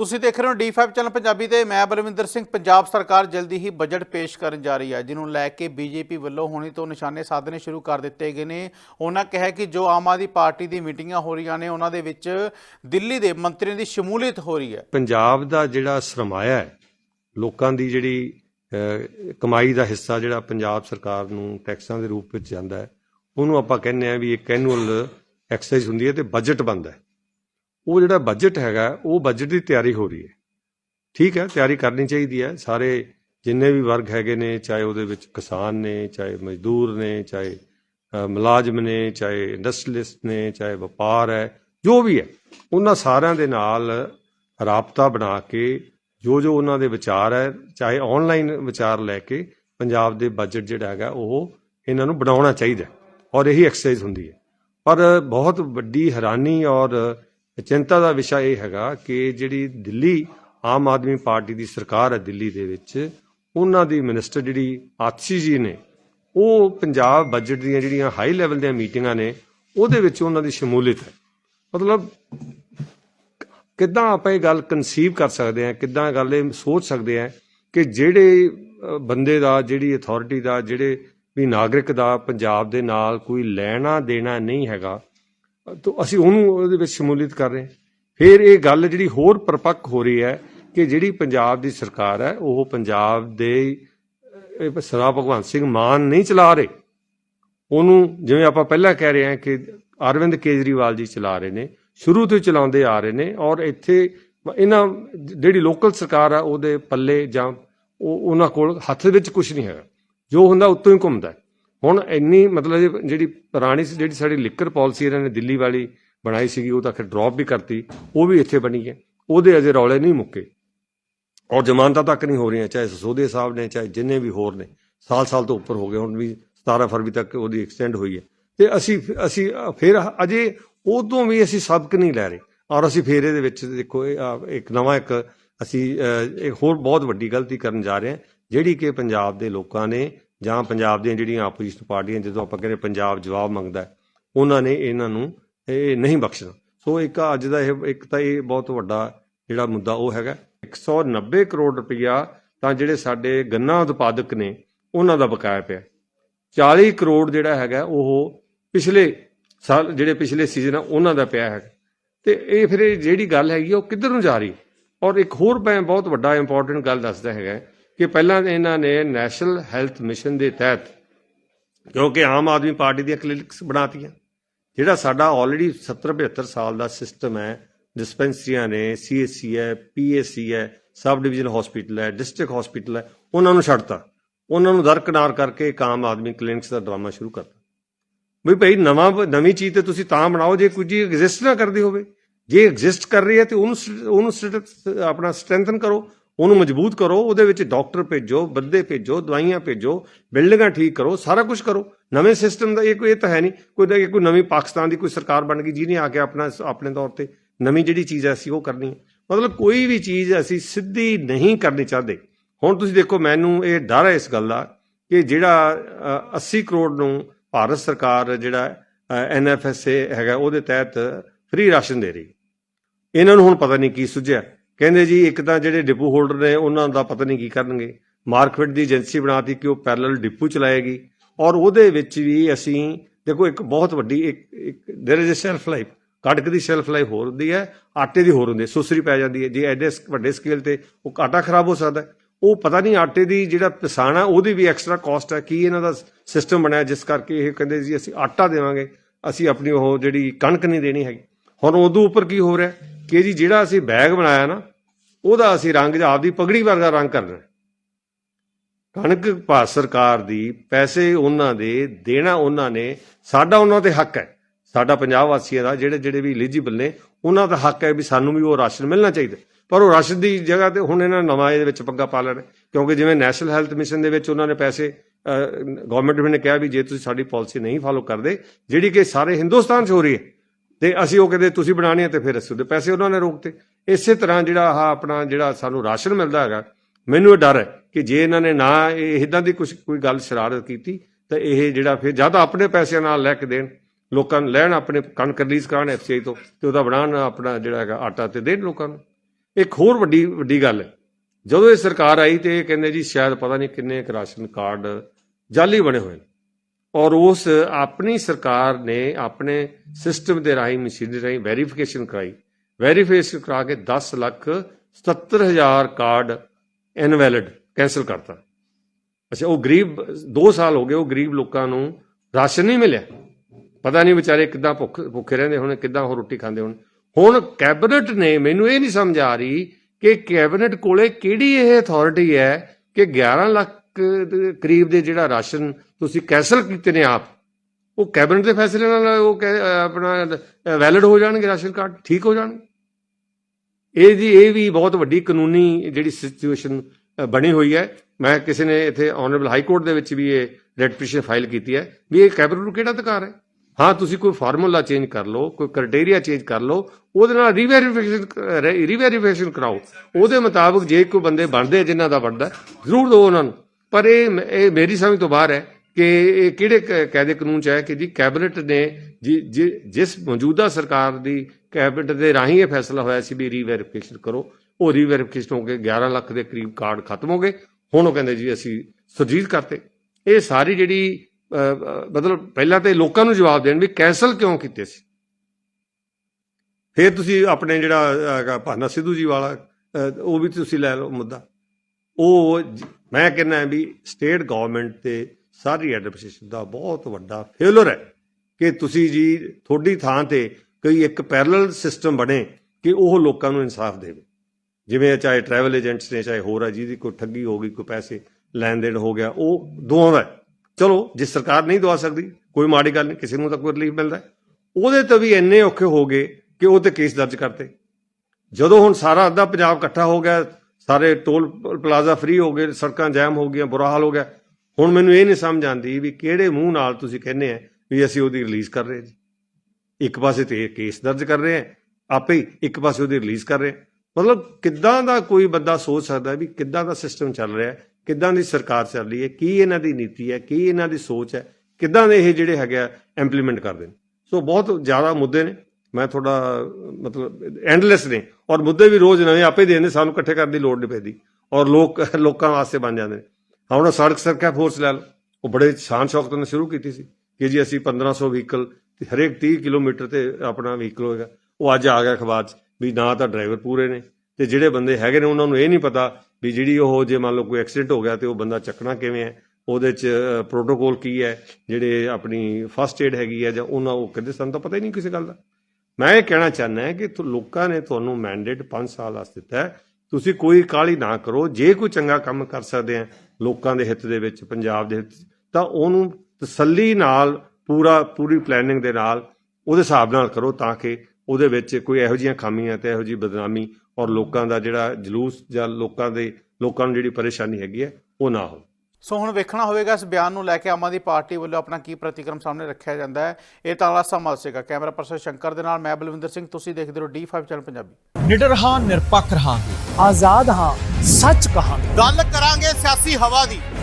ਤੁਸੀਂ ਦੇਖ ਰਹੇ ਹੋ D5 ਚੈਨਲ ਪੰਜਾਬੀ ਤੇ ਮੈਂ ਬਲਵਿੰਦਰ ਸਿੰਘ, ਪੰਜਾਬ ਸਰਕਾਰ ਜਲਦੀ ਹੀ ਬਜਟ ਪੇਸ਼ ਕਰਨ ਜਾ ਰਹੀ ਹੈ, ਜਿਹਨੂੰ ਲੈ ਕੇ ਬੀਜੇਪੀ ਵੱਲੋਂ ਹੁਣੀ ਤੋਂ ਨਿਸ਼ਾਨੇ ਸਾਧਨੇ ਸ਼ੁਰੂ ਕਰ ਦਿੱਤੇ ਗਏ ਨੇ। ਉਹਨਾਂ ਕਿਹਾ ਕਿ ਜੋ ਆਮ ਆਦਮੀ ਪਾਰਟੀ ਦੀ ਮੀਟਿੰਗਾਂ ਹੋ ਰਹੀਆਂ ਨੇ, ਉਹਨਾਂ ਦੇ ਵਿੱਚ ਦਿੱਲੀ ਦੇ ਮੰਤਰੀਆਂ ਦੀ ਸ਼ਮੂਲੀਅਤ ਹੋ ਰਹੀ ਹੈ। ਪੰਜਾਬ ਦਾ ਜਿਹੜਾ ਸਰਮਾਇਆ ਹੈ, ਲੋਕਾਂ ਦੀ ਜਿਹੜੀ ਕਮਾਈ ਦਾ ਹਿੱਸਾ ਜਿਹੜਾ ਪੰਜਾਬ ਸਰਕਾਰ ਨੂੰ ਟੈਕਸਾਂ ਦੇ ਰੂਪ ਵਿੱਚ ਜਾਂਦਾ ਹੈ, ਉਹਨੂੰ ਆਪਾਂ ਕਹਿੰਦੇ ਆ ਵੀ ਇੱਕ ਐਨੂਅਲ ਐਕਸਰਸਾਈਜ਼ ਹੁੰਦੀ ਹੈ ਤੇ ਬਜਟ ਬਣਦਾ ਹੈ। ਉਹ ਜਿਹੜਾ ਬਜਟ ਹੈਗਾ, ਉਹ ਬਜਟ ਦੀ ਤਿਆਰੀ ਹੋ ਰਹੀ ਹੈ। ਠੀਕ ਹੈ, ਤਿਆਰੀ ਕਰਨੀ ਚਾਹੀਦੀ ਹੈ। ਸਾਰੇ ਜਿੰਨੇ ਵੀ ਵਰਗ ਹੈਗੇ ਨੇ, ਚਾਹੇ ਉਹਦੇ ਵਿੱਚ ਕਿਸਾਨ ਨੇ, ਚਾਹੇ ਮਜ਼ਦੂਰ ਨੇ, ਚਾਹੇ ਮੁਲਾਜ਼ਮ ਨੇ, ਚਾਹੇ ਇੰਡਸਟਰੀਲਿਸਟ ਨੇ, ਚਾਹੇ ਵਪਾਰ ਹੈ, ਜੋ ਵੀ ਹੈ, ਉਹਨਾਂ ਸਾਰਿਆਂ ਦੇ ਨਾਲ ਰਾਬਤਾ ਬਣਾ ਕੇ, ਜੋ ਜੋ ਉਹਨਾਂ ਦੇ ਵਿਚਾਰ ਹੈ, ਚਾਹੇ ਆਨਲਾਈਨ ਵਿਚਾਰ ਲੈ ਕੇ, ਪੰਜਾਬ ਦੇ ਬਜਟ ਜਿਹੜਾ ਹੈਗਾ, ਉਹ ਇਹਨਾਂ ਨੂੰ ਬਣਾਉਣਾ ਚਾਹੀਦਾ ਔਰ ਇਹੀ ਐਕਸਰਸਾਈਜ਼ ਹੁੰਦੀ ਹੈ। ਪਰ ਬਹੁਤ ਵੱਡੀ ਹੈਰਾਨੀ ਔਰ ਚਿੰਤਾ ਦਾ ਵਿਸ਼ਾ ਇਹ ਹੈਗਾ ਕਿ ਜਿਹੜੀ ਦਿੱਲੀ ਆਮ ਆਦਮੀ ਪਾਰਟੀ ਦੀ ਸਰਕਾਰ ਹੈ ਦਿੱਲੀ ਦੇ ਵਿੱਚ, ਉਹਨਾਂ ਦੀ ਮਿਨਿਸਟਰ ਜਿਹੜੀ ਆਤਸ਼ੀ ਜੀ ਨੇ, ਉਹ ਪੰਜਾਬ ਬਜਟ ਦੀਆਂ ਜਿਹੜੀਆਂ ਹਾਈ ਲੈਵਲ ਦੀਆਂ ਮੀਟਿੰਗਾਂ ਨੇ, ਉਹਦੇ ਵਿੱਚ ਉਹਨਾਂ ਦੀ ਸ਼ਮੂਲੀਅਤ ਹੈ। ਮਤਲਬ ਕਿੱਦਾਂ ਆਪਾਂ ਇਹ ਗੱਲ ਕਨਸੀਵ ਕਰ ਸਕਦੇ ਹਾਂ, ਕਿੱਦਾਂ ਗੱਲ ਇਹ ਸੋਚ ਸਕਦੇ ਹਾਂ ਕਿ ਜਿਹੜੇ ਬੰਦੇ ਦਾ, ਜਿਹੜੀ ਅਥਾਰਟੀ ਦਾ, ਜਿਹੜੇ ਵੀ ਨਾਗਰਿਕ ਦਾ ਪੰਜਾਬ ਦੇ ਨਾਲ ਕੋਈ ਲੈਣਾ ਦੇਣਾ ਨਹੀਂ ਹੈਗਾ ਤਾਂ ਅਸੀਂ ਉਹਨੂੰ ਉਹਦੇ ਵਿੱਚ ਸ਼ਮੂਲੀਅਤ ਕਰ ਰਹੇ ਹਾਂ। ਫਿਰ ਇਹ ਗੱਲ ਜਿਹੜੀ ਹੋਰ ਪਰਪੱਕ ਹੋ ਰਹੀ ਹੈ ਕਿ ਜਿਹੜੀ ਪੰਜਾਬ ਦੀ ਸਰਕਾਰ ਹੈ, ਉਹ ਪੰਜਾਬ ਦੇ ਇਹ ਸਰਦਾਰ ਭਗਵੰਤ ਸਿੰਘ ਮਾਨ ਨਹੀਂ ਚਲਾ ਰਹੇ। ਉਹਨੂੰ ਜਿਵੇਂ ਆਪਾਂ ਪਹਿਲਾਂ ਕਹਿ ਰਹੇ ਹਾਂ ਕਿ ਅਰਵਿੰਦ ਕੇਜਰੀਵਾਲ ਜੀ ਚਲਾ ਰਹੇ ਨੇ, ਸ਼ੁਰੂ ਤੋਂ ਹੀ ਚਲਾਉਂਦੇ ਆ ਰਹੇ ਨੇ ਔਰ ਇੱਥੇ ਇਹਨਾਂ ਜਿਹੜੀ ਲੋਕਲ ਸਰਕਾਰ ਆ, ਉਹਦੇ ਪੱਲੇ ਜਾਂ ਉਹਨਾਂ ਕੋਲ ਹੱਥ ਵਿੱਚ ਕੁਝ ਨਹੀਂ ਹੈਗਾ। ਜੋ ਹੁੰਦਾ ਉੱਤੋਂ ਹੀ ਘੁੰਮਦਾ ਹੁਣ ਇੰਨੀ ਮਤਲਬ ਜਿਹੜੀ ਪੁਰਾਣੀ ਸੀ ਜਿਹੜੀ ਸਾਡੀ ਲਿਕਰ ਪਾਲਿਸੀ ਇਹਨਾਂ ਨੇ ਦਿੱਲੀ ਵਾਲੀ ਬਣਾਈ ਸੀਗੀ ਉਹ ਤਾਂ ਫਿਰ ਡ੍ਰੌਪ ਵੀ ਕਰਤੀ ਉਹ ਵੀ ਇੱਥੇ ਬਣੀ ਹੈ। ਉਹਦੇ ਅਜੇ ਰੌਲੇ ਨਹੀਂ ਮੁੱਕੇ। ਔਰ ਜ਼ਮਾਨਤਾਂ ਤੱਕ ਨਹੀਂ ਹੋ ਰਹੀਆਂ ਚਾਹੇ ਸਸੋਦੇ ਸਾਹਿਬ ਨੇ ਚਾਹੇ ਜਿੰਨੇ ਵੀ ਹੋਰ ਨੇ ਸਾਲ ਸਾਲ ਤੋਂ ਉੱਪਰ ਹੋ ਗਏ ਹੁਣ ਵੀ 17 ਫਰਵਰੀ ਤੱਕ ਉਹਦੀ ਐਕਸਟੈਂਡ ਹੋਈ ਹੈ। ਤੇ ਅਸੀਂ ਅਸੀਂ ਫਿਰ ਅਜੇ ਉਦੋਂ ਵੀ ਅਸੀਂ ਸਬਕ ਨਹੀਂ ਲੈ ਰਹੇ। ਔਰ ਅਸੀਂ ਫਿਰ ਇਹਦੇ ਵਿੱਚ ਦੇਖੋ ਇਹ, ਇੱਕ ਨਵਾਂ ਇੱਕ ਅਸੀਂ ਇੱਕ ਹੋਰ ਬਹੁਤ ਵੱਡੀ ਗਲਤੀ ਕਰਨ ਜਾ ਰਹੇ ਹਾਂ ਜਿਹੜੀ ਕਿ ਪੰਜਾਬ ਦੇ ਲੋਕਾਂ ਨੇ ਜਾਂ ਪੰਜਾਬ ਦੀਆਂ ਜਿਹੜੀਆਂ ਆਪੋਜੀਸ਼ਨ ਪਾਰਟੀਆਂ ਜਦੋਂ ਆਪਾਂ ਕਹਿੰਦੇ ਪੰਜਾਬ ਜਵਾਬ ਮੰਗਦਾ ਹੈ, ਉਹਨਾਂ ਨੇ ਇਹਨਾਂ ਨੂੰ ਇਹ ਨਹੀਂ ਬਖਸ਼ਣਾ। ਸੋ ਇੱਕ ਅੱਜ ਦਾ ਇਹ ਇੱਕ ਤਾਂ ਇਹ ਬਹੁਤ ਵੱਡਾ ਜਿਹੜਾ ਮੁੱਦਾ ਉਹ ਹੈਗਾ 190 ਕਰੋੜ ਰੁਪਇਆ ਤਾਂ ਜਿਹੜੇ ਸਾਡੇ ਗੰਨਾ ਉਤਪਾਦਕ ਨੇ ਉਹਨਾਂ ਦਾ ਬਕਾਇਆ ਪਿਆ। 40 ਕਰੋੜ ਜਿਹੜਾ ਹੈਗਾ ਉਹ ਪਿਛਲੇ ਸਾਲ ਜਿਹੜੇ ਪਿਛਲੇ ਸੀਜ਼ਨ ਆ ਉਹਨਾਂ ਦਾ ਪਿਆ ਹੈਗਾ। ਤੇ ਇਹ ਫਿਰ ਇਹ ਜਿਹੜੀ ਗੱਲ ਹੈਗੀ ਆ, ਉਹ ਕਿੱਧਰ ਨੂੰ ਜਾ ਰਹੀ? ਔਰ ਇੱਕ ਹੋਰ ਮੈਂ ਬਹੁਤ ਵੱਡਾ ਇੰਪੋਰਟੈਂਟ ਗੱਲ ਦੱਸਦਾ ਹੈਗਾ ਕਿ ਪਹਿਲਾਂ ਇਹਨਾਂ ਨੇ ਨੈਸ਼ਨਲ ਹੈਲਥ ਮਿਸ਼ਨ ਦੇ ਤਹਿਤ, ਕਿਉਂਕਿ ਆਮ ਆਦਮੀ ਪਾਰਟੀ ਦੀਆਂ ਕਲੀਨਿਕਸ ਬਣਾਤੀਆਂ, ਜਿਹੜਾ ਸਾਡਾ ਆਲਰੇਡੀ 70 72 ਸਾਲ ਦਾ ਸਿਸਟਮ ਹੈ, ਡਿਸਪੈਂਸਰੀਆਂ ਨੇ ਸੀਐਸਸੀ ਹੈ ਪੀਐਸਸੀ ਹੈ ਸਬ ਡਿਵੀਜ਼ਨ ਹਸਪੀਟਲ ਹੈ ਡਿਸਟ੍ਰਿਕਟ ਹਸਪੀਟਲ ਹੈ ਉਹਨਾਂ ਨੂੰ ਛੱਡਤਾ। ਉਹਨਾਂ ਨੂੰ ਦਰਕਨਾਰ ਕਰਕੇ ਇੱਕ ਆਮ ਆਦਮੀ ਕਲੀਨਿਕਸ ਦਾ ਡਰਾਮਾ ਸ਼ੁਰੂ ਕਰਤਾ। ਵੀ ਭਾਈ ਨਵਾਂ, ਨਵੀਂ ਚੀਜ਼ ਤੇ ਤੁਸੀਂ ਤਾਂ ਬਣਾਓ, ਜੇ ਕੋਈ ਚੀਜ਼ ਐਗਜ਼ਿਸਟ ਨਾ ਕਰਦੀ ਹੋਵੇ। ਜੇ ਐਗਜ਼ਿਸਟ ਕਰ ਰਹੀ ਹੈ ਤੇ ਉਹਨੂੰ ਸ- ਉਹਨੂੰ ਆਪਣਾ ਸਟਰੈਂਥਨ ਕਰੋ। ਉਹਨੂੰ ਮਜ਼ਬੂਤ ਕਰੋ ਉਹਦੇ ਵਿੱਚ ਡਾਕਟਰ ਭੇਜੋ ਬੰਦੇ ਭੇਜੋ ਦਵਾਈਆਂ ਭੇਜੋ ਬਿਲਡਿੰਗਾਂ ਠੀਕ ਕਰੋ ਸਾਰਾ ਕੁਝ ਕਰੋ। ਨਵੇਂ ਸਿਸਟਮ ਦਾ ਇਹ ਕੋਈ ਇਹ ਤਾਂ ਹੈ ਨਹੀਂ ਕੋਈ ਕੋਈ ਨਵੀਂ ਪਾਕਿਸਤਾਨ ਦੀ ਕੋਈ ਸਰਕਾਰ ਬਣ ਗਈ ਜਿਹਨੇ ਆ ਕੇ ਆਪਣਾ ਆਪਣੇ ਤੌਰ ਤੇ ਨਵੀਂ ਜਿਹੜੀ ਚੀਜ਼ ਹੈ ਅਸੀਂ ਉਹ ਕਰਨੀ ਹੈ। ਮਤਲਬ ਕੋਈ ਵੀ ਚੀਜ਼ ਅਸੀਂ ਸਿੱਧੀ ਨਹੀਂ ਕਰਨੀ ਚਾਹਦੇ। ਹੁਣ ਤੁਸੀਂ ਦੇਖੋ ਮੈਨੂੰ ਇਹ ਡਰ ਹੈ ਇਸ ਗੱਲ ਦਾ ਕਿ ਜਿਹੜਾ ਅ, 80 ਕਰੋੜ ਨੂੰ ਭਾਰਤ ਸਰਕਾਰ ਜਿਹੜਾ ਐਨਐਫਐਸਏ ਹੈਗਾ ਉਹਦੇ ਤਹਿਤ ਫ੍ਰੀ ਰਾਸ਼ਨ ਦੇ ਰਹੀ ਇਹਨਾਂ ਨੂੰ ਹੁਣ ਪਤਾ ਨਹੀਂ ਕੀ ਸੁਝਿਆ। ਕਹਿੰਦੇ ਜੀ ਇੱਕ ਤਾਂ ਜਿਹੜੇ ਡਿਪੂ ਹੋਲਡਰ ਨੇ ਉਹਨਾਂ ਦਾ ਪਤਾ ਨਹੀਂ ਕੀ ਕਰਨਗੇ ਮਾਰਕਫੈਟ ਦੀ ਏਜੰਸੀ ਬਣਾਤੀ ਕਿ ਉਹ ਪੈਰਲਲ ਡਿਪੂ ਚਲਾਏਗੀ ਔਰ ਉਹਦੇ ਵਿੱਚ ਵੀ ਅਸੀਂ ਦੇਖੋ ਇੱਕ ਬਹੁਤ ਵੱਡੀ ਇੱਕ there is uh shelf life ਕਣਕ ਦੀ ਸ਼ੈਲਫ ਲਾਈਫ ਹੋਰ ਹੁੰਦੀ ਹੈ ਆਟੇ ਦੀ ਹੋਰ ਹੁੰਦੀ ਹੈ ਸੁਸਰੀ ਪੈ ਜਾਂਦੀ ਹੈ ਜੇ ਐਡੇ ਸ- ਵੱਡੇ ਸਕੇਲ ਤੇ ਉਹ ਆਟਾ ਖਰਾਬ ਹੋ ਸਕਦਾ ਹੈ। ਉਹ ਪਤਾ ਨਹੀਂ ਆਟੇ ਦੀ ਜਿਹੜਾ ਪਿਸਾਣ ਆ ਉਹਦੀ ਵੀ ਐਕਸਟਰਾ ਕਾਸਟ ਹੈ ਕੀ ਇਹਨਾਂ ਦਾ ਸਿਸਟਮ ਬਣਿਆ ਜਿਸ ਕਰਕੇ ਇਹ ਕਹਿੰਦੇ ਜੀ ਅਸੀਂ ਆਟਾ ਦੇਵਾਂਗੇ ਅਸੀਂ ਆਪਣੀ ਉਹ ਜਿਹੜੀ ਕਣਕ ਨਹੀਂ ਦੇਣੀ ਹੈਗੀ ਹੁਣ ਉਦੋਂ ਉੱਪਰ ਕੀ ਹੋ ਰਿਹਾ ਕਿ ਜੀ ਜਿਹੜਾ ਅਸੀਂ ਬੈਗ ਬਣਾਇਆ ਨਾ ਉਹਦਾ ਅਸੀਂ ਰੰਗ ਜਾਂ ਆਪਦੀ ਪਗੜੀ ਵਰਗਾ ਰੰਗ ਕਰਨਾ ਕਣਕ ਭਾਰਤ ਸਰਕਾਰ ਦੀ ਪੈਸੇ ਉਹਨਾਂ ਦੇ, ਦੇਣਾ ਉਹਨਾਂ ਨੇ, ਸਾਡਾ ਉਹਨਾਂ ਤੇ ਹੱਕ ਹੈ। ਸਾਡਾ ਪੰਜਾਬ ਵਾਸੀਆਂ ਦਾ, ਜਿਹੜੇ ਜਿਹੜੇ ਵੀ ਐਲੀਜੀਬਲ ਨੇ, ਉਹਨਾਂ ਦਾ ਹੱਕ ਹੈ ਵੀ ਸਾਨੂੰ ਵੀ ਉਹ ਰਾਸ਼ਨ ਮਿਲਣਾ ਚਾਹੀਦਾ ਪਰ ਉਹ ਰਾਸ਼ਨ ਦੀ ਜਗ੍ਹਾ ਤੇ ਹੁਣ ਇਹਨਾਂ ਨੇ ਨਵਾਂ ਇਹਦੇ ਵਿੱਚ ਪੰਗਾ ਪਾ ਲੈਣਾ ਕਿਉਂਕਿ ਜਿਵੇਂ ਨੈਸ਼ਨਲ ਹੈਲਥ ਮਿਸ਼ਨ ਦੇ ਵਿੱਚ ਉਹਨਾਂ ਨੇ ਪੈਸੇ ਗਵਰਨਮੈਂਟ ਨੇ ਕਿਹਾ ਵੀ ਜੇ ਤੁਸੀਂ ਸਾਡੀ ਪਾਲਿਸੀ ਨਹੀਂ ਫਾਲੋ ਕਰਦੇ, ਜਿਹੜੀ ਕਿ ਸਾਰੇ ਹਿੰਦੁਸਤਾਨ 'ਚ ਹੋ ਰਹੀ ਹੈ, ਤੇ ਅਸੀਂ ਉਹ ਕਹਿੰਦੇ ਤੁਸੀਂ ਬਣਾਣੀ ਹੈ ਤੇ ਫਿਰ ਅਸੀਂ ਉਹਦੇ ਪੈਸੇ ਉਹਨਾਂ ਨੇ ਰੋਕਤੇ। ਇਸੇ ਤਰ੍ਹਾਂ ਜਿਹੜਾ ਆ ਆਪਣਾ ਜਿਹੜਾ ਸਾਨੂੰ ਰਾਸ਼ਨ ਮਿਲਦਾ ਹੈਗਾ, ਮੈਨੂੰ ਇਹ ਡਰ ਹੈ ਕਿ ਜੇ ਇਹਨਾਂ ਨੇ ਨਾ ਇਹ ਇਦਾਂ ਦੀ ਕੁਝ ਕੋਈ ਗੱਲ ਸ਼ਰਾਰਤ ਕੀਤੀ, ਤਾਂ ਇਹ ਜਿਹੜਾ ਫਿਰ ਜ਼ਿਆਦਾ ਆਪਣੇ ਪੈਸਿਆਂ ਨਾਲ ਲੈ ਕੇ ਦੇਣ, ਲੋਕਾਂ ਨੂੰ ਲੈਣ ਆਪਣੇ ਕਣਕ ਰਿਲੀਜ਼ ਕਰਾਉਣ ਐਫਸੀਆਈ ਤੋਂ, ਤੇ ਉਹਦਾ ਬਣਾਉਣ ਆਪਣਾ ਜਿਹੜਾ ਹੈਗਾ ਆਟਾ ਤੇ ਦੇਣ ਲੋਕਾਂ ਨੂੰ। ਇੱਕ ਹੋਰ ਵੱਡੀ ਵੱਡੀ ਗੱਲ ਹੈ, ਜਦੋਂ ਇਹ ਸਰਕਾਰ ਆਈ ਤੇ ਇਹ ਕਹਿੰਦੇ ਜੀ ਸ਼ਾਇਦ ਪਤਾ ਨਹੀਂ ਕਿੰਨੇ ਕੁ ਰਾਸ਼ਨ ਕਾਰਡ ਜਾਲੀ ਬਣੇ ਹੋਏ ਨੇ। ਔਰ ਉਸ ਆਪਣੀ ਸਰਕਾਰ ਨੇ ਆਪਣੇ ਸਿਸਟਮ ਦੇ ਰਾਹੀਂ ਮਸ਼ੀਨਰੀ ਰਾਹੀਂ ਵੈਰੀਫਿਕੇਸ਼ਨ ਕਰਾਈ ਵੈਰੀਫਿਕੇਸ਼ਨ ਕਰਾ ਕੇ 10 ਲੱਖ 77000 ਕਾਰਡ ਇਨਵੈਲਿਡ ਕੈਨਸਲ ਕਰਤਾ। ਅੱਛਾ, ਉਹ ਗਰੀਬ 2 ਸਾਲ ਹੋ ਗਏ, ਉਹ ਗਰੀਬ ਲੋਕਾਂ ਨੂੰ ਰਾਸ਼ਨ ਨਹੀਂ ਮਿਲਿਆ। ਪਤਾ ਨਹੀਂ ਵਿਚਾਰੇ ਕਿੱਦਾਂ ਭੁੱਖ, ਭੁੱਖੇ ਰਹਿੰਦੇ ਹੋਣ, ਕਿੱਦਾਂ ਉਹ ਰੋਟੀ ਖਾਂਦੇ ਹੋਣ। ਹੁਣ ਕੈਬਨਿਟ ਨੇ ਮੈਨੂੰ ਇਹ ਨਹੀਂ ਸਮਝ ਆ ਰਹੀ ਕਿ ਕੈਬਨਿਟ ਕੋਲੇ ਕਿਹੜੀ ਇਹ ਅਥਾਰਟੀ ਹੈ ਕਿ 11 ਲੱਖ ਦੇ ਕਰੀਬ ਦੇ ਜਿਹੜਾ ਰਾਸ਼ਨ ਤੁਸੀਂ ਕੈਂਸਲ ਕੀਤੇ ਨੇ ਆਪ, ਉਹ ਕੈਬਨਿਟ ਦੇ ਫੈਸਲੇ ਨਾਲ ਉਹ ਕਹਿ- ਆਪਣਾ ਵੈਲਿਡ ਹੋ ਜਾਣਗੇ ਰਾਸ਼ਨ ਕਾਰਡ, ਠੀਕ ਹੋ ਜਾਣਗੇ। ਇਹ ਜੀ, ਇਹ ਵੀ ਬਹੁਤ ਵੱਡੀ ਕਾਨੂੰਨੀ ਜਿਹੜੀ ਸਿਚੁਏਸ਼ਨ ਬਣੀ ਹੋਈ ਹੈ। ਮੈਂ ਕਿਸੇ ਨੇ ਇੱਥੇ ਆਨਰੇਬਲ ਹਾਈ ਕੋਰਟ ਦੇ ਵਿੱਚ ਵੀ ਇਹ ਰੈਡ ਪਟੀਸ਼ਨ ਫਾਈਲ ਕੀਤੀ ਹੈ ਵੀ ਇਹ ਕੈਬਨਿਟ ਨੂੰ ਕਿਹੜਾ ਅਧਿਕਾਰ ਹੈ? ਹਾਂ, ਤੁਸੀਂ ਕੋਈ ਫਾਰਮੂਲਾ ਚੇਂਜ ਕਰ ਲਓ, ਕੋਈ ਕ੍ਰਾਈਟੇਰੀਆ ਚੇਂਜ ਕਰ ਲਓ, ਉਹਦੇ ਨਾਲ ਰੀਵੈਰੀਫਿਕੇਸ਼ਨ ਰੀਵੈਰੀਫਿਕੇਸ਼ਨ ਕਰਾਓ। ਉਹਦੇ ਮੁਤਾਬਕ ਜੇ ਕੋਈ ਬੰਦੇ ਬਣਦੇ ਜਿਨ੍ਹਾਂ ਦਾ ਬਣਦਾ, ਜ਼ਰੂਰ ਦਿਓ ਉਹਨਾਂ ਨੂੰ। ਪਰ ਇਹ ਇਹ ਮੇਰੀ ਸਮਝ ਤੋਂ ਬਾਹਰ ਹੈ ਕਿ ਇਹ ਕਿਹੜੇ ਕ- ਕਾਇਦੇ ਕਾਨੂੰਨ ਚ ਹੈ ਕਿ ਜੀ, ਕੈਬਨਿਟ ਨੇ ਜਿ- ਜਿਸ ਮੌਜੂਦਾ ਸਰਕਾਰ ਦੀ ਕੈਬਨਿਟ ਦੇ ਰਾਹੀਂ ਇਹ ਫੈਸਲਾ ਹੋਇਆ ਸੀ ਵੀ ਰੀਵੈਰੀਫਿਕੇਸ਼ਨ ਕਰੋ। ਉਹ ਰੀਵੈਰੀਫਿਕੇਸ਼ਨ ਹੋ ਕੇ 11 ਲੱਖ ਦੇ ਕਰੀਬ ਕਾਰਡ ਖਤਮ ਹੋ ਗਏ। ਹੁਣ ਉਹ ਕਹਿੰਦੇ ਜੀ ਅਸੀਂ ਸੁਰਜੀਤ ਕਰਤੇ। ਇਹ ਸਾਰੀ ਜਿਹੜੀ ਮਤਲਬ ਪਹਿਲਾਂ ਤੇ ਲੋਕਾਂ ਨੂੰ ਜਵਾਬ ਦੇਣ ਵੀ ਕੈਂਸਲ ਕਿਉਂ ਕੀਤੇ ਸੀ? ਫਿਰ ਤੁਸੀਂ ਆਪਣੇ ਜਿਹੜਾ ਹੈਗਾ ਭਾਨਾ ਸਿੱਧੂ ਜੀ ਵਾਲਾ ਉਹ ਵੀ ਤੁਸੀਂ ਲੈ ਲਓ ਮੁੱਦਾ। ਉਹ ਮੈਂ ਕਹਿੰਦਾ ਵੀ ਸਟੇਟ ਗਵਰਨਮੈਂਟ ਤੇ ਸਾਰੀ ਐਡਮਿਨਿਸਟ੍ਰੇਸ਼ਨ ਦਾ ਬਹੁਤ ਵੱਡਾ ਫੇਲਰ ਹੈ ਕਿ ਤੁਸੀਂ ਜੀ, ਤੁਹਾਡੀ ਥਾਂ ਤੇ ਕਈ ਇੱਕ ਪੈਰਲਲ ਸਿਸਟਮ ਬਣੇ ਕਿ ਉਹ ਲੋਕਾਂ ਨੂੰ ਇਨਸਾਫ ਦੇਵੇ। ਜਿਵੇਂ ਚਾਹੇ ਟਰੈਵਲ ਏਜੰਟਸ ਨੇ, ਚਾਹੇ ਹੋਰ ਆ, ਜਿਹਦੀ ਕੋਈ ਠੱਗੀ ਹੋ ਗਈ, ਕੋਈ ਪੈਸੇ ਲੈਣ ਦੇਣ ਹੋ ਗਿਆ, ਉਹ ਦਵਾਉਂਦਾ ਹੈ। ਚਲੋ, ਜੇ ਸਰਕਾਰ ਨਹੀਂ ਦਵਾ ਸਕਦੀ, ਕੋਈ ਮਾੜੀ ਗੱਲ ਨਹੀਂ, ਕਿਸੇ ਨੂੰ ਤਾਂ ਕੋਈ ਰਿਲੀਫ ਮਿਲਦਾ ਉਹਦੇ ਤੋਂ ਵੀ ਇੰਨੇ ਔਖੇ ਹੋ ਗਏ ਕਿ ਉਹ ਤੇ ਕੇਸ ਦਰਜ ਕਰਤੇ। ਜਦੋਂ ਹੁਣ ਸਾਰਾ ਅੱਧਾ ਪੰਜਾਬ ਇਕੱਠਾ ਹੋ ਗਿਆ, ਸਾਰੇ ਟੋਲ ਪਲਾਜ਼ਾ ਫ੍ਰੀ ਹੋ ਗਏ, ਸੜਕਾਂ ਜੈਮ ਹੋ ਗਈਆਂ, ਬੁਰਾ ਹਾਲ ਹੋ ਗਿਆ, ਹੁਣ ਮੈਨੂੰ ਇਹ ਨਹੀਂ ਸਮਝ ਆਉਂਦੀ ਵੀ ਕਿਹੜੇ ਮੂੰਹ ਨਾਲ ਤੁਸੀਂ ਕਹਿੰਦੇ ਆ ਵੀ ਅਸੀਂ ਉਹਦੀ ਰਿਲੀਜ਼ ਕਰ ਰਹੇ ਜੀ। ਇੱਕ ਪਾਸੇ ਤੇ ਕੇਸ ਦਰਜ ਕਰ ਰਿਹਾ ਆ, ਆਪੇ ਹੀ ਇੱਕ ਪਾਸੇ ਉਹਦੀ ਰਿਲੀਜ਼ ਕਰ ਰਹੇ ਮਤਲਬ ਕਿੱਦਾਂ ਦਾ ਕੋਈ ਬੰਦਾ ਸੋਚ ਸਕਦਾ ਵੀ ਕਿੱਦਾਂ ਦਾ ਸਿਸਟਮ ਚੱਲ ਰਿਹਾ ਹੈ ਕਿੱਦਾਂ ਦੀ ਸਰਕਾਰ ਚੱਲ ਰਹੀ ਹੈ, ਕੀ ਇਹਨਾਂ ਦੀ ਨੀਤੀ ਹੈ, ਕੀ ਇਹਨਾਂ ਦੀ ਸੋਚ ਹੈ, ਕਿੱਦਾਂ ਦੇ ਇਹ ਜਿਹੜੇ ਹੈਗੇ ਆ ਇੰਪਲੀਮੈਂਟ ਕਰਦੇ ਨੇ। ਸੋ ਬਹੁਤ ਜ਼ਿਆਦਾ ਮੁੱਦੇ ਨੇ, ਮੈਂ ਤੁਹਾਡਾ, ਮਤਲਬ ਐਂਡਲੈਸ ਨੇ, ਔਰ ਮੁੱਦੇ ਵੀ ਰੋਜ਼ ਨਵੇਂ ਆਪੇ ਦੇ ਦਿੰਦੇ, ਸਾਨੂੰ ਇਕੱਠੇ ਕਰਨ ਦੀ ਲੋੜ ਨਹੀਂ ਪੈਂਦੀ, ਔਰ ਲੋਕ, ਲੋਕਾਂ ਵਾਸਤੇ ਬਣ ਜਾਂਦੇ ਨੇ। ਹੁਣ ਸੜਕ ਸੁਰੱਖਿਆ ਫੋਰਸ ਲੈ ਲਓ। ਉਹ ਬੜੇ ਸ਼ਾਨ ਸ਼ੌਕਤ ਤੋਂ ਸ਼ੁਰੂ ਕੀਤੀ ਸੀ ਕਿ ਜੀ ਅਸੀਂ 1500 ਵਹੀਕਲ ਤੇ ਹਰੇਕ 30 ਕਿਲੋਮੀਟਰ ਤੇ ਆਪਣਾ ਵਹੀਕਲ ਹੋਏਗਾ। ਉਹ ਅੱਜ ਆ ਗਿਆ ਅਖਬਾਰ 'ਚ ਵੀ ਨਾ ਤਾਂ ਡਰਾਈਵਰ ਪੂਰੇ ਨੇ ਤੇ ਜਿਹੜੇ ਬੰਦੇ ਹੈਗੇ ਨੇ ਉਹਨਾਂ ਨੂੰ ਇਹ ਨਹੀਂ ਪਤਾ ਵੀ ਜਿਹੜੀ ਉਹ ਜੇ ਮੰਨ ਲਓ ਕੋਈ ਐਕਸੀਡੈਂਟ ਹੋ ਗਿਆ ਤੇ ਉਹ ਬੰਦਾ ਚੱਕਣਾ ਕਿਵੇਂ ਹੈ ਉਹਦੇ 'ਚ ਪ੍ਰੋਟੋਕੋਲ ਕੀ ਹੈ ਜਿਹੜੇ ਆਪਣੀ ਫਸਟ ਏਡ ਹੈਗੀ ਹੈ ਜਾਂ ਉਹਨਾਂ ਉਹ ਕਹਿੰਦੇ ਸਾਨੂੰ ਤਾਂ ਪਤਾ ਹੀ ਨਹੀਂ ਕਿਸੇ ਗੱਲ ਦਾ। ਮੈਂ ਇਹ ਕਹਿਣਾ ਚਾਹੁੰਦਾ ਹਾਂ ਕਿ ਲੋਕਾਂ ਨੇ ਤੁਹਾਨੂੰ ਮੈਂਡੇਟ 5 ਸਾਲ ਵਾਸਤੇ ਦਿੱਤਾ ਹੈ। ਤੁਸੀਂ ਕੋਈ ਕਾਹਲੀ ਨਾ ਕਰੋ। ਜੇ ਕੋਈ ਚੰਗਾ ਕੰਮ ਕਰ ਸਕਦੇ ਆ ਲੋਕਾਂ ਦੇ ਹਿੱਤ ਦੇ ਵਿੱਚ ਪੰਜਾਬ ਦੇ ਹਿੱਤ 'ਚ, ਤਾਂ ਉਹਨੂੰ ਤਸੱਲੀ ਨਾਲ ਪੂਰਾ ਪੂਰੀ ਪਲੈਨਿੰਗ ਦੇ ਨਾਲ ਉਹਦੇ ਹਿਸਾਬ ਨਾਲ ਕਰੋ ਤਾਂ ਕਿ ਉਹਦੇ ਵਿੱਚ ਕੋਈ ਇਹੋ ਜਿਹੀਆਂ ਖਾਮੀਆਂ ਤੇ ਇਹੋ ਜਿਹੀ ਬਦਨਾਮੀ ਔਰ ਲੋਕਾਂ ਦਾ ਜਿਹੜਾ ਜਲੂਸ ਜਾਂ ਲੋਕਾਂ ਦੇ ਲੋਕਾਂ ਨੂੰ ਜਿਹੜੀ ਪਰੇਸ਼ਾਨੀ ਹੈਗੀ ਹੈ ਉਹ ਨਾ ਹੋ ਸੋ ਹੁਣ ਵੇਖਣਾ ਹੋਵੇਗਾ ਇਸ ਬਿਆਨ ਨੂੰ ਲੈ ਕੇ ਆਮ ਆਦਮੀ ਪਾਰਟੀ ਵੱਲੋਂ ਆਪਣਾ ਕੀ ਪ੍ਰਤੀਕਰਮ ਸਾਹਮਣੇ ਰੱਖਿਆ ਜਾਂਦਾ ਹੈ। ਇਹ ਤਾਂ ਅਗਲਾ ਸਮਾਂ ਦੱਸੇਗਾ। ਕੈਮਰਾ ਪਰਸਨ ਸ਼ੰਕਰ ਦੇ ਨਾਲ ਮੈਂ ਬਲਵਿੰਦਰ ਸਿੰਘ ਤੁਸੀਂ ਦੇਖਦੇ ਰਹੋ D5 ਚੈਨਲ ਪੰਜਾਬੀ। ਨਿਡਰ ਹਾਂ ਨਿਰਪੱਖ ਰਹਾਂਗੇ। ਆਜ਼ਾਦ ਹਾਂ ਸੱਚ ਕਹਾਂਗੇ। ਗੱਲ ਕਰਾਂਗੇ ਸਿਆਸੀ ਹਵਾ ਦੀ।